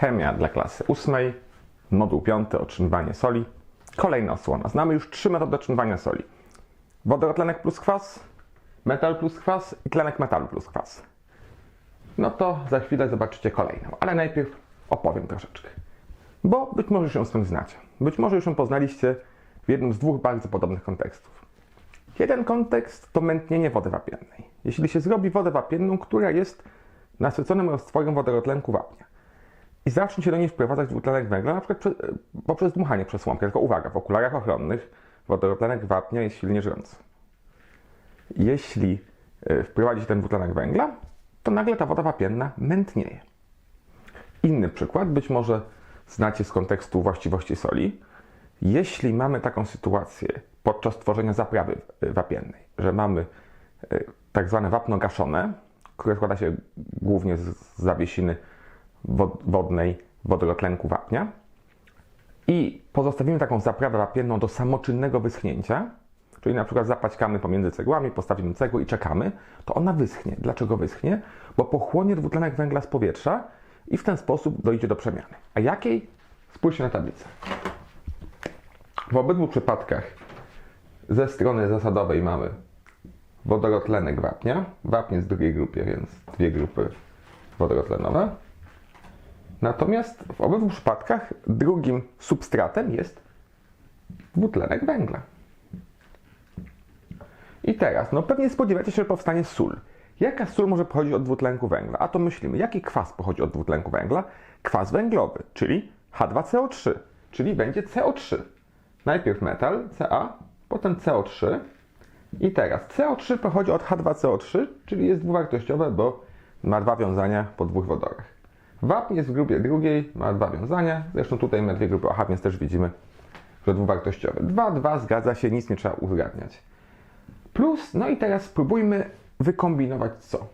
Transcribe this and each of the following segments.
Chemia dla klasy ósmej, moduł piąty, otrzymywanie soli. Kolejna osłona. Znamy już trzy metody otrzymywania soli. Wodorotlenek plus kwas, metal plus kwas i tlenek metalu plus kwas. No to za chwilę zobaczycie kolejną, ale najpierw opowiem troszeczkę. Bo być może już ją skąd znacie. Być może już ją poznaliście w jednym z dwóch bardzo podobnych kontekstów. Jeden kontekst to mętnienie wody wapiennej. Jeśli się zrobi wodę wapienną, która jest nasyconym roztworem wodorotlenku wapnia i zacznie się do niej wprowadzać dwutlenek węgla, na przykład prze, poprzez dmuchanie przez słomkę. Tylko uwaga, w okularach ochronnych wodorotlenek wapnia jest silnie żrący. Jeśli y, wprowadzi się ten dwutlenek węgla, to nagle ta woda wapienna mętnieje. Inny przykład, być może znacie z kontekstu właściwości soli. Jeśli mamy taką sytuację podczas tworzenia zaprawy y, wapiennej, że mamy y, tak zwane wapno gaszone, które składa się głównie z zawiesiny wodnej wodorotlenku wapnia i pozostawimy taką zaprawę wapienną do samoczynnego wyschnięcia, czyli na przykład zapaćkamy pomiędzy cegłami, postawimy cegłę i czekamy, to ona wyschnie. Dlaczego wyschnie? Bo pochłonie dwutlenek węgla z powietrza i w ten sposób dojdzie do przemiany. A jakiej? Spójrzcie na tablicę. W obydwu przypadkach ze strony zasadowej mamy wodorotlenek wapnia. Wapń jest w drugiej grupie, więc dwie grupy wodorotlenowe. Natomiast w obydwu przypadkach drugim substratem jest dwutlenek węgla. I teraz, no pewnie spodziewacie się, że powstanie sól. Jaka sól może pochodzić od dwutlenku węgla? A to myślimy, jaki kwas pochodzi od dwutlenku węgla? Kwas węglowy, czyli H2CO3, czyli będzie CO3. Najpierw metal, Ca, potem CO3. I teraz CO3 pochodzi od H2CO3, czyli jest dwuwartościowe, bo ma dwa wiązania po dwóch wodorach. Wapń jest w grupie drugiej, ma dwa wiązania. Zresztą tutaj ma dwie grupy OH, więc też widzimy, że dwuwartościowe. 2, 2 zgadza się, nic nie trzeba uzgadniać. Plus, no i teraz spróbujmy wykombinować co.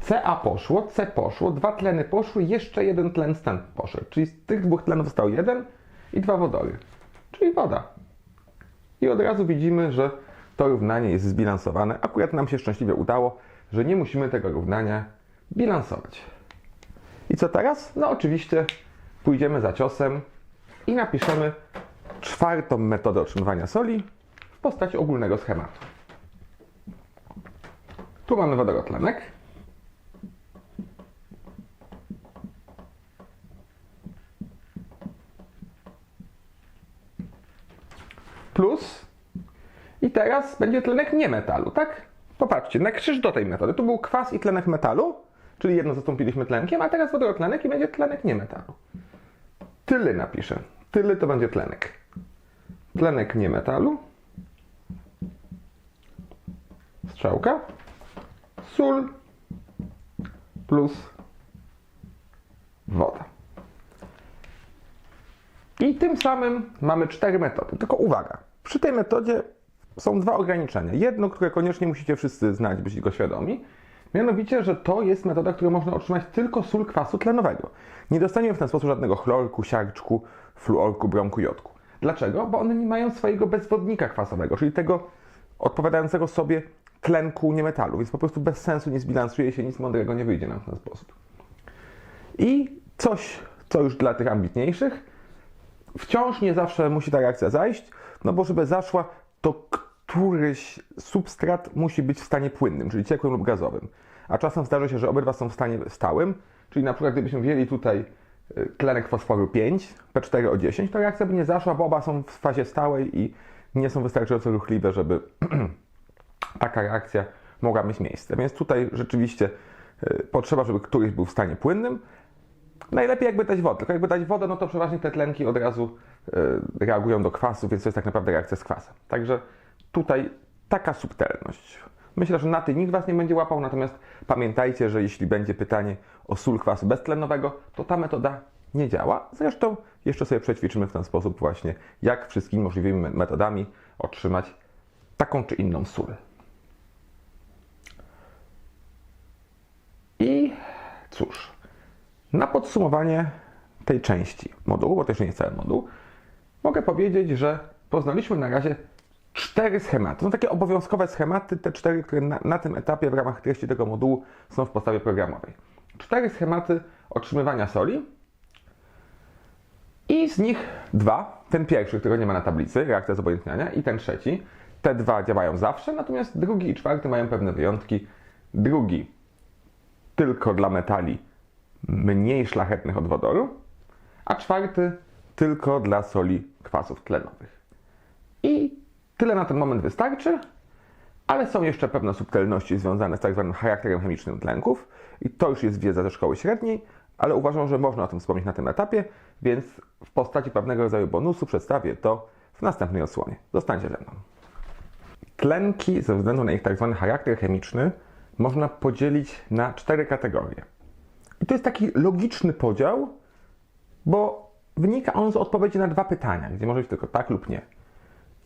Ca poszło, C poszło, dwa tleny poszły, jeszcze jeden tlen stąd poszedł. Czyli z tych dwóch tlenów został jeden i dwa wodory. Czyli woda. I od razu widzimy, że to równanie jest zbilansowane. Akurat nam się szczęśliwie udało, że nie musimy tego równania bilansować. Co teraz? No oczywiście pójdziemy za ciosem i napiszemy czwartą metodę otrzymywania soli w postaci ogólnego schematu. Tu mamy wodorotlenek. Plus i teraz będzie tlenek niemetalu, tak? Popatrzcie, na krzyż do tej metody. Tu był kwas i tlenek metalu, czyli jedno zastąpiliśmy tlenkiem, a teraz wodorotlenek i będzie tlenek niemetalu. Tyle napiszę. Tyle to będzie tlenek. Tlenek niemetalu. Strzałka. Sól plus woda. I tym samym mamy cztery metody. Tylko uwaga, przy tej metodzie są dwa ograniczenia. Jedno, które koniecznie musicie wszyscy znać, być go świadomi. Mianowicie, że to jest metoda, którą można otrzymać tylko sól kwasu tlenowego. Nie dostaniemy w ten sposób żadnego chlorku, siarczku, fluorku, bromku, jodku. Dlaczego? Bo one nie mają swojego bezwodnika kwasowego, czyli tego odpowiadającego sobie tlenku niemetalu, więc po prostu bez sensu nie zbilansuje się, nic mądrego nie wyjdzie nam w ten sposób. I coś, co już dla tych ambitniejszych, wciąż nie zawsze musi ta reakcja zajść, no bo żeby zaszła, to któryś substrat musi być w stanie płynnym, czyli ciekłym lub gazowym. A czasem zdarza się, że obydwa są w stanie stałym, czyli na przykład gdybyśmy wzięli tutaj y, tlenek fosforu 5, P4 o 10, to reakcja by nie zaszła, bo oba są w fazie stałej i nie są wystarczająco ruchliwe, żeby taka reakcja mogła mieć miejsce. Więc tutaj rzeczywiście y, potrzeba, żeby któryś był w stanie płynnym, Najlepiej jakby dać wodę. Tylko jakby dać wodę, no to przeważnie te tlenki od razu y, reagują do kwasu, więc to jest tak naprawdę reakcja z kwasem. Także tutaj taka subtelność. Myślę, że na tej nikt Was nie będzie łapał, natomiast pamiętajcie, że jeśli będzie pytanie o sól kwasu beztlenowego, to ta metoda nie działa. Zresztą jeszcze sobie przećwiczymy w ten sposób właśnie, jak wszystkimi możliwymi metodami otrzymać taką czy inną sól. I cóż, na podsumowanie tej części modułu, bo to jeszcze nie jest cały moduł, mogę powiedzieć, że poznaliśmy na razie cztery schematy. Są takie obowiązkowe schematy, te cztery, które na, na tym etapie w ramach treści tego modułu są w podstawie programowej. Cztery schematy otrzymywania soli I z nich dwa, ten pierwszy, którego nie ma na tablicy, reakcja zobojętniania, i ten trzeci, te dwa działają zawsze, natomiast drugi i czwarty mają pewne wyjątki. Drugi tylko dla metali mniej szlachetnych od wodoru, a czwarty tylko dla soli kwasów tlenowych. I tyle na ten moment wystarczy, ale są jeszcze pewne subtelności związane z tak zwanym charakterem chemicznym tlenków i to już jest wiedza ze szkoły średniej, ale uważam, że można o tym wspomnieć na tym etapie, więc w postaci pewnego rodzaju bonusu przedstawię to w następnej odsłonie. Zostańcie ze mną. Tlenki ze względu na ich tak zwany charakter chemiczny można podzielić na cztery kategorie. I to jest taki logiczny podział, bo wynika on z odpowiedzi na dwa pytania, gdzie może być tylko tak lub nie.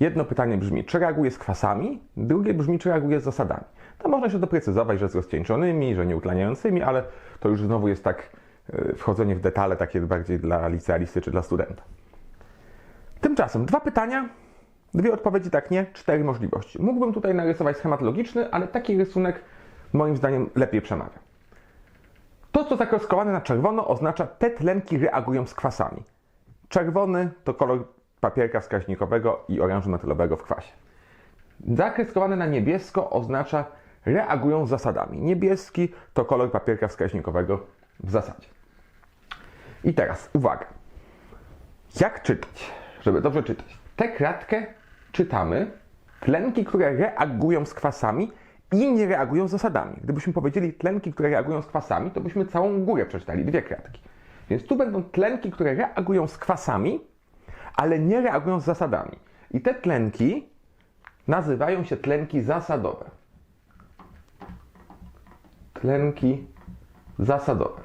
Jedno pytanie brzmi, czy reaguje z kwasami, drugie brzmi, czy reaguje z zasadami. To można się doprecyzować, że z rozcieńczonymi, że nieutleniającymi, ale to już znowu jest tak e, wchodzenie w detale takie bardziej dla licealisty czy dla studenta. Tymczasem dwa pytania, dwie odpowiedzi tak nie, cztery możliwości. Mógłbym tutaj narysować schemat logiczny, ale taki rysunek moim zdaniem lepiej przemawia. To, co zakreskowane na czerwono, oznacza te tlenki reagują z kwasami. Czerwony to kolor papierka wskaźnikowego i oranżu metylowego w kwasie. Zakreskowane na niebiesko oznacza reagują z zasadami. Niebieski to kolor papierka wskaźnikowego w zasadzie. I teraz uwaga. Jak czytać? Żeby dobrze czytać. Tę kratkę czytamy tlenki, które reagują z kwasami i nie reagują z zasadami. Gdybyśmy powiedzieli tlenki, które reagują z kwasami, to byśmy całą górę przeczytali, dwie kratki. Więc tu będą tlenki, które reagują z kwasami, ale nie reagują z zasadami. I te tlenki nazywają się tlenki zasadowe. Tlenki zasadowe.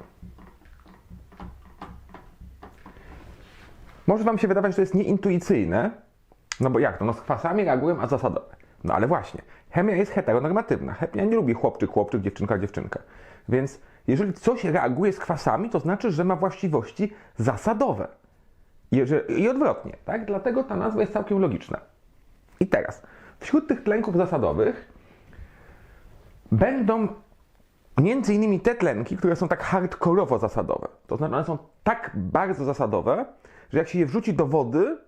Może Wam się wydawać, że to jest nieintuicyjne, no bo jak to? No z kwasami reagują, a zasadowe. No ale właśnie, chemia jest heteronormatywna. Chemia nie lubi chłopczyk, chłopczyk, dziewczynka, dziewczynka. Więc jeżeli coś reaguje z kwasami, to znaczy, że ma właściwości zasadowe. I, odwrotnie, tak? Dlatego ta nazwa jest całkiem logiczna. I teraz, wśród tych tlenków zasadowych będą między innymi te tlenki, które są tak hardkorowo zasadowe. To znaczy, one są tak bardzo zasadowe, że jak się je wrzuci do wody,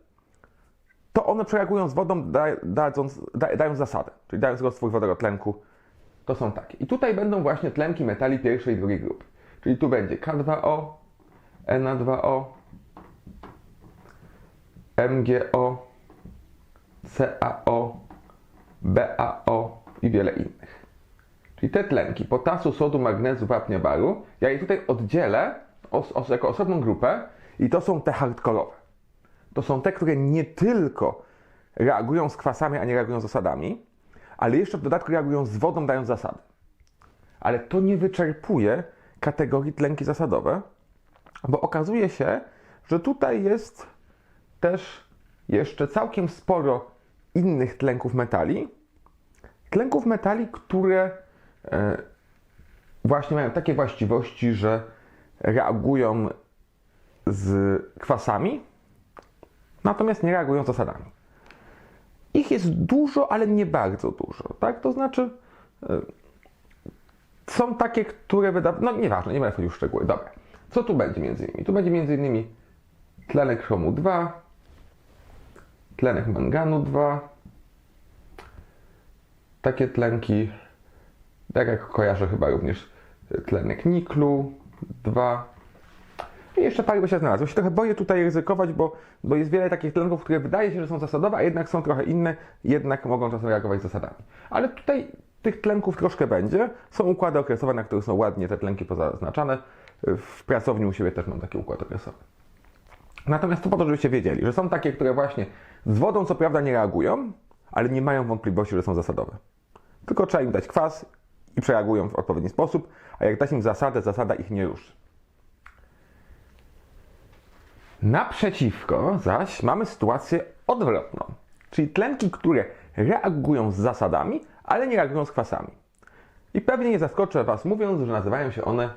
to one przereagują z wodą, da, dając, da, dając zasadę, czyli dając roztwór wodorotlenku. To są takie. I tutaj będą właśnie tlenki metali pierwszej i drugiej grupy. Czyli tu będzie K2O, Na2O, MgO, CaO, BaO i wiele innych. Czyli te tlenki potasu, sodu, magnezu, wapnia, baru, ja je tutaj oddzielę os, os, jako osobną grupę i to są te hardkorowe. To są te, które nie tylko reagują z kwasami, a nie reagują z zasadami, ale jeszcze w dodatku reagują z wodą, dając zasady. Ale to nie wyczerpuje kategorii tlenki zasadowe, bo okazuje się, że tutaj jest też jeszcze całkiem sporo innych tlenków metali. Tlenków metali, które e, właśnie mają takie właściwości, że reagują z kwasami, natomiast nie reagują z zasadami. Ich jest dużo, ale nie bardzo dużo, tak? To znaczy, e, są takie, które wydają, no nieważne, nie będę wchodził w szczegóły. Dobra, co tu będzie między innymi? Tu będzie między innymi tlenek chromu 2, tlenek manganu 2, takie tlenki, tak jak kojarzę chyba również tlenek niklu 2, i jeszcze parę by się znalazło. się trochę boję tutaj ryzykować, bo, bo jest wiele takich tlenków, które wydaje się, że są zasadowe, a jednak są trochę inne, jednak mogą czasem reagować zasadami. Ale tutaj tych tlenków troszkę będzie. Są układy okresowe, na których są ładnie te tlenki pozaznaczane. W pracowni u siebie też mam taki układ okresowy. Natomiast to po to, żebyście wiedzieli, że są takie, które właśnie z wodą co prawda nie reagują, ale nie mają wątpliwości, że są zasadowe. Tylko trzeba im dać kwas i przereagują w odpowiedni sposób, a jak dać im zasadę, zasada ich nie ruszy. Naprzeciwko zaś mamy sytuację odwrotną, czyli tlenki, które reagują z zasadami, ale nie reagują z kwasami. I pewnie nie zaskoczę Was mówiąc, że nazywają się one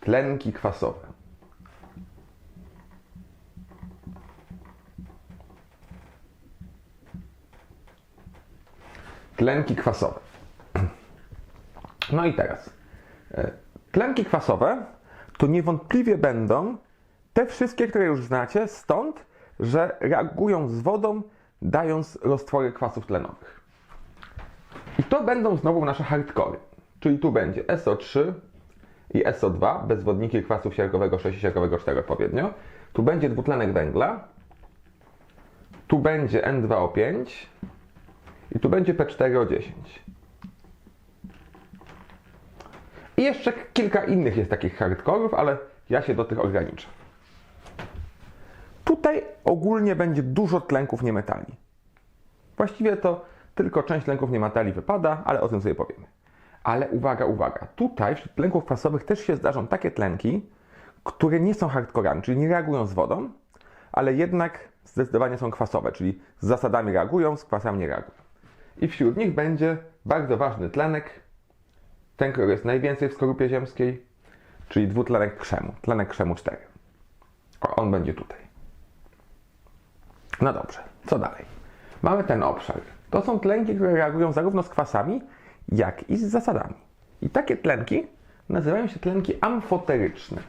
tlenki kwasowe. Tlenki kwasowe. No i teraz. e, Tlenki kwasowe to niewątpliwie będą Te wszystkie, które już znacie, stąd, że reagują z wodą, dając roztwory kwasów tlenowych. I to będą znowu nasze hardkory. Czyli tu będzie SO3 i SO2, bezwodniki kwasu siarkowego 6 i siarkowego 4 odpowiednio. Tu będzie dwutlenek węgla. Tu będzie N2O5 i tu będzie P4O10. I jeszcze kilka innych jest takich hardkorów, ale ja się do tych ograniczę. Tutaj ogólnie będzie dużo tlenków niemetali. Właściwie to tylko część tlenków niemetali wypada, ale o tym sobie powiemy. Ale uwaga, uwaga. Tutaj wśród tlenków kwasowych też się zdarzą takie tlenki, które nie są hardkorami, czyli nie reagują z wodą, ale jednak zdecydowanie są kwasowe, czyli z zasadami reagują, z kwasami nie reagują. I wśród nich będzie bardzo ważny tlenek, ten, który jest najwięcej w skorupie ziemskiej, czyli dwutlenek krzemu, tlenek krzemu 4. O, on będzie tutaj. No dobrze, co dalej? Mamy ten obszar. To są tlenki, które reagują zarówno z kwasami, jak i z zasadami. I takie tlenki nazywają się tlenki amfoteryczne.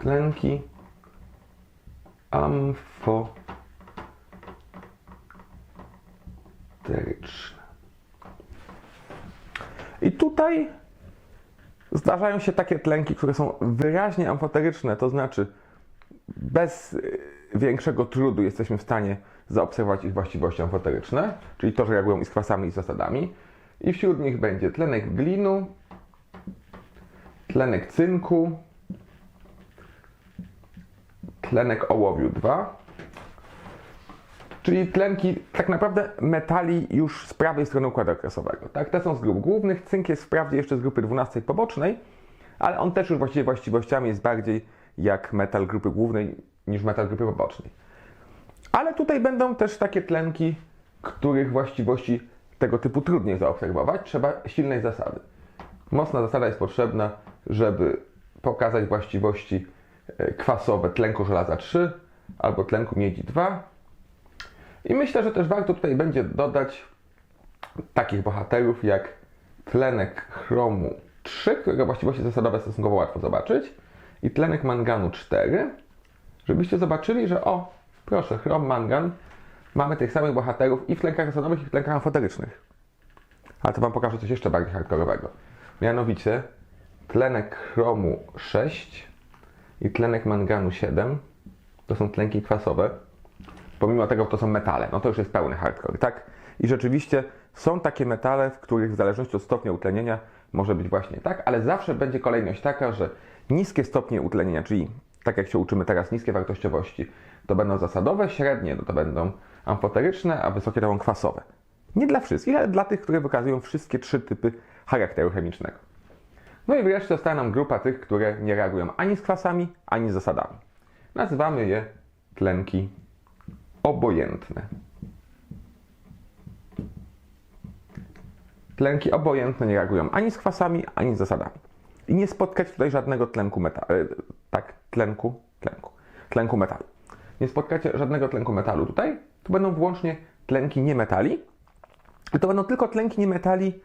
Tlenki amfoteryczne. I tutaj zdarzają się takie tlenki, które są wyraźnie amfoteryczne, to znaczy bez y, większego trudu jesteśmy w stanie zaobserwować ich właściwości amfoteryczne, czyli to, że reagują i z kwasami, i z zasadami. I wśród nich będzie tlenek glinu, tlenek cynku, tlenek ołowiu 2, czyli tlenki tak naprawdę metali już z prawej strony układu okresowego. Tak? Te są z grup głównych, cynk jest wprawdzie jeszcze z grupy 12 pobocznej, ale on też już właściwie właściwościami jest bardziej jak metal grupy głównej niż metal grupy pobocznej. Ale tutaj będą też takie tlenki, których właściwości tego typu trudniej zaobserwować. Trzeba silnej zasady. Mocna zasada jest potrzebna, żeby pokazać właściwości e, kwasowe tlenku żelaza 3 albo tlenku miedzi 2. I myślę, że też warto tutaj będzie dodać takich bohaterów jak tlenek chromu 3, którego właściwości zasadowe stosunkowo łatwo zobaczyć, i tlenek manganu 4, żebyście zobaczyli, że o, proszę, chrom, mangan, mamy tych samych bohaterów i w tlenkach zasadowych, i w tlenkach amfoterycznych. Ale to Wam pokażę coś jeszcze bardziej hardkorowego. Mianowicie tlenek chromu 6 i tlenek manganu 7 to są tlenki kwasowe. Pomimo tego, to są metale, no to już jest pełny hardcore, tak? I rzeczywiście są takie metale, w których w zależności od stopnia utlenienia może być właśnie tak, ale zawsze będzie kolejność taka, że niskie stopnie utlenienia, czyli tak jak się uczymy teraz, niskie wartościowości, to będą zasadowe, średnie no to będą amfoteryczne, a wysokie to będą kwasowe. Nie dla wszystkich, ale dla tych, które wykazują wszystkie trzy typy charakteru chemicznego. No i wreszcie została nam grupa tych, które nie reagują ani z kwasami, ani z zasadami. Nazywamy je tlenki obojętne. Tlenki obojętne nie reagują ani z kwasami, ani z zasadami. I nie spotkać tutaj żadnego tlenku metalu. Tak, tlenku, tlenku, tlenku metalu. Nie spotkacie żadnego tlenku metalu tutaj. Tu będą wyłącznie tlenki niemetali. I to będą tylko tlenki niemetali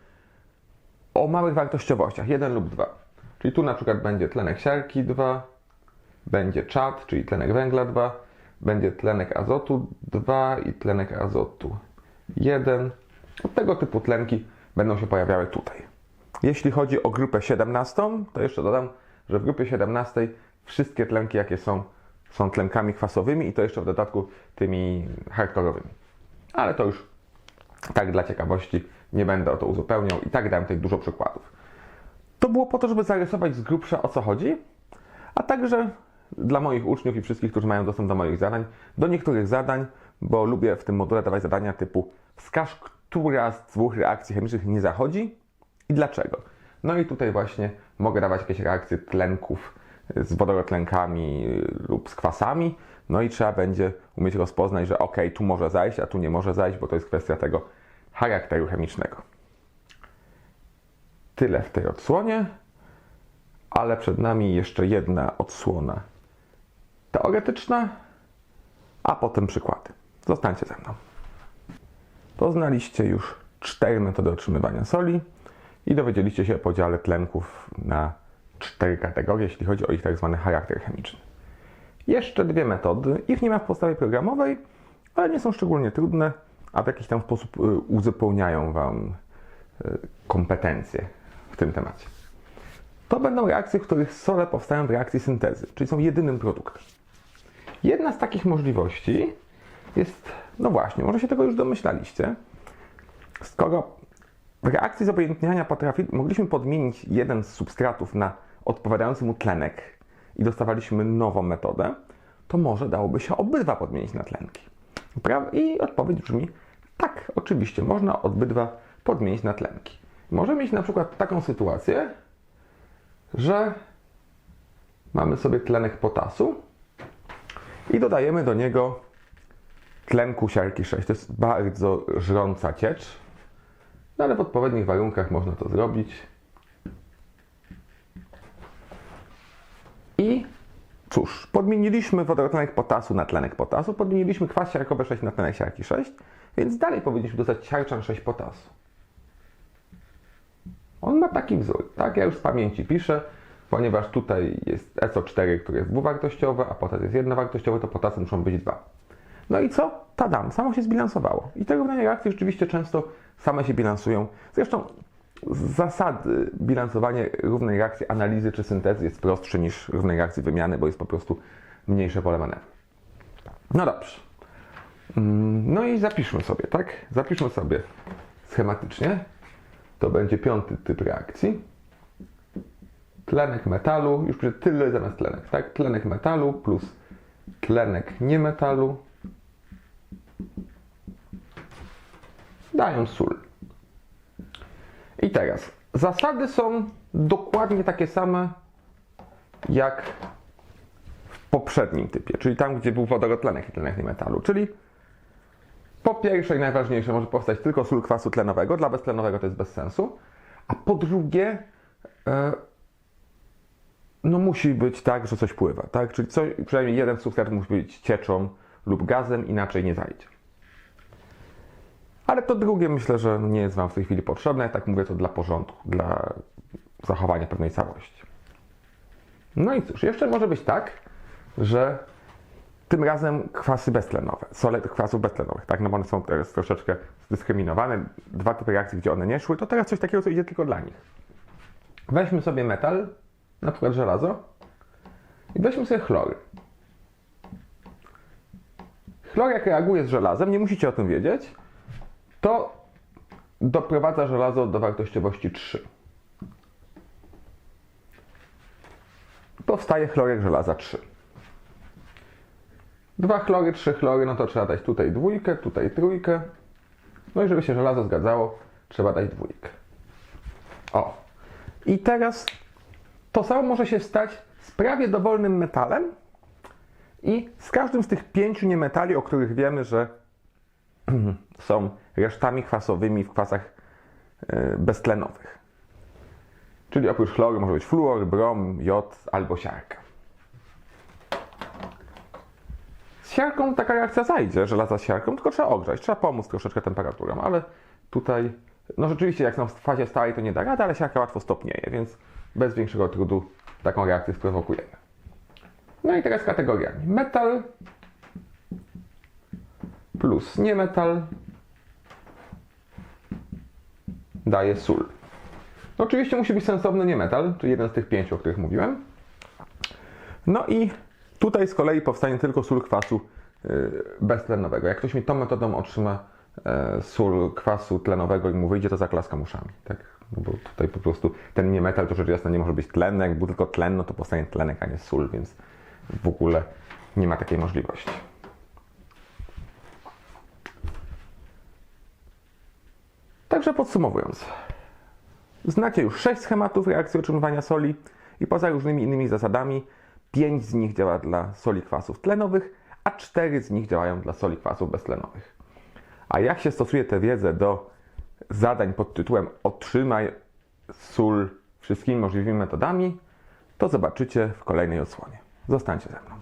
o małych wartościowościach, 1 lub 2. Czyli tu na przykład będzie tlenek siarki 2, będzie czad, czyli tlenek węgla 2, będzie tlenek azotu 2 i tlenek azotu 1. Od tego typu tlenki będą się pojawiały tutaj. Jeśli chodzi o grupę 17, to jeszcze dodam, że w grupie 17 wszystkie tlenki, jakie są, są tlenkami kwasowymi i to jeszcze w dodatku tymi hardkorowymi. Ale to już tak dla ciekawości nie będę o to uzupełniał i tak dałem tutaj dużo przykładów. To było po to, żeby zarysować z grubsza o co chodzi, a także dla moich uczniów i wszystkich, którzy mają dostęp do moich zadań, do niektórych zadań, bo lubię w tym module dawać zadania typu wskaż, która z dwóch reakcji chemicznych nie zachodzi i dlaczego. No i tutaj właśnie mogę dawać jakieś reakcje tlenków z wodorotlenkami lub z kwasami, no i trzeba będzie umieć rozpoznać, że ok, tu może zajść, a tu nie może zajść, bo to jest kwestia tego charakteru chemicznego. Tyle w tej odsłonie, ale przed nami jeszcze jedna odsłona teoretyczna, a potem przykłady. Zostańcie ze mną. Poznaliście już cztery metody otrzymywania soli i dowiedzieliście się o podziale tlenków na cztery kategorie, jeśli chodzi o ich tak zwany charakter chemiczny. Jeszcze dwie metody. Ich nie ma w podstawie programowej, ale nie są szczególnie trudne, a w jakiś tam sposób y, uzupełniają Wam y, kompetencje w tym temacie. To będą reakcje, w których sole powstają w reakcji syntezy, czyli są jedynym produktem. Jedna z takich możliwości jest, no właśnie, może się tego już domyślaliście, skoro w reakcji zobojętniania potrafi, mogliśmy podmienić jeden z substratów na odpowiadający mu tlenek i dostawaliśmy nową metodę, to może dałoby się obydwa podmienić na tlenki. I odpowiedź brzmi tak, oczywiście, można obydwa podmienić na tlenki. Możemy mieć na przykład taką sytuację, że mamy sobie tlenek potasu i dodajemy do niego tlenku siarki 6. To jest bardzo żrąca ciecz, no ale w odpowiednich warunkach można to zrobić. I cóż, podmieniliśmy wodorotlenek potasu na tlenek potasu, podmieniliśmy kwas siarkowy 6 na tlenek siarki 6, więc dalej powinniśmy dostać siarczan 6 potasu. On ma taki wzór, tak? Ja już z pamięci piszę, ponieważ tutaj jest SO4, które jest dwuwartościowe, a potas jest jednowartościowy, to potasy muszą być dwa. No i co? Tadam, samo się zbilansowało. I te równania reakcji rzeczywiście często same się bilansują. Zresztą z zasady bilansowanie równej reakcji analizy czy syntezy jest prostsze niż równej reakcji wymiany, bo jest po prostu mniejsze pole manewru. No dobrze. Mm, No i zapiszmy sobie, tak? Zapiszmy sobie schematycznie. To będzie piąty typ reakcji. Tlenek metalu, już przy tyle zamiast tlenek, tak? Tlenek metalu plus tlenek niemetalu dają sól. I teraz, zasady są dokładnie takie same jak w poprzednim typie, czyli tam, gdzie był wodorotlenek i tlenek niemetalu, czyli po pierwsze i najważniejsze może powstać tylko sól kwasu tlenowego, dla beztlenowego to jest bez sensu, a po drugie e, no musi być tak, że coś pływa, tak? Czyli coś, przynajmniej jeden substrat musi być cieczą lub gazem, inaczej nie zajdzie. Ale to drugie myślę, że nie jest Wam w tej chwili potrzebne. Tak mówię to dla porządku, dla zachowania pewnej całości. No i cóż, jeszcze może być tak, że tym razem kwasy beztlenowe, sole kwasów beztlenowych, tak? No bo one są teraz troszeczkę zdyskryminowane. Dwa typy reakcji, gdzie one nie szły, to teraz coś takiego, co idzie tylko dla nich. Weźmy sobie metal, na przykład żelazo, i weźmy sobie chlory. Chlor jak reaguje z żelazem, nie musicie o tym wiedzieć, to doprowadza żelazo do wartościowości 3. Powstaje chlorek żelaza 3. Dwa chlory, trzy chlory, no to trzeba dać tutaj dwójkę, tutaj trójkę. No i żeby się żelazo zgadzało, trzeba dać dwójkę. O. I teraz to samo może się stać z prawie dowolnym metalem i z każdym z tych pięciu niemetali, o których wiemy, że są resztami kwasowymi w kwasach e, beztlenowych. Czyli oprócz chloru może być fluor, brom, jod albo siarka. Z siarką taka reakcja zajdzie, żelaza z siarką, tylko trzeba ogrzać, trzeba pomóc troszeczkę temperaturą, ale tutaj, no rzeczywiście jak są w fazie stałej to nie da rady, ale siarka łatwo stopnieje, więc bez większego trudu taką reakcję sprowokujemy. No i teraz kategoriami. Metal plus niemetal daje sól. No oczywiście musi być sensowny niemetal, czyli jeden z tych pięciu, o których mówiłem. No i tutaj z kolei powstanie tylko sól kwasu yy, beztlenowego. Jak ktoś mi tą metodą otrzyma e, sól kwasu tlenowego i mu wyjdzie, to zaklaskam uszami. Tak? No bo tutaj po prostu ten niemetal to rzecz jasna nie może być tlenny. Jak był tylko tlen, no to powstanie tlenek, a nie sól, więc w ogóle nie ma takiej możliwości. Także podsumowując, znacie już 6 schematów reakcji otrzymywania soli i poza różnymi innymi zasadami 5 z nich działa dla soli kwasów tlenowych, a 4 z nich działają dla soli kwasów beztlenowych. A jak się stosuje tę wiedzę do zadań pod tytułem Otrzymaj sól wszystkimi możliwymi metodami, to zobaczycie w kolejnej odsłonie. Zostańcie ze mną.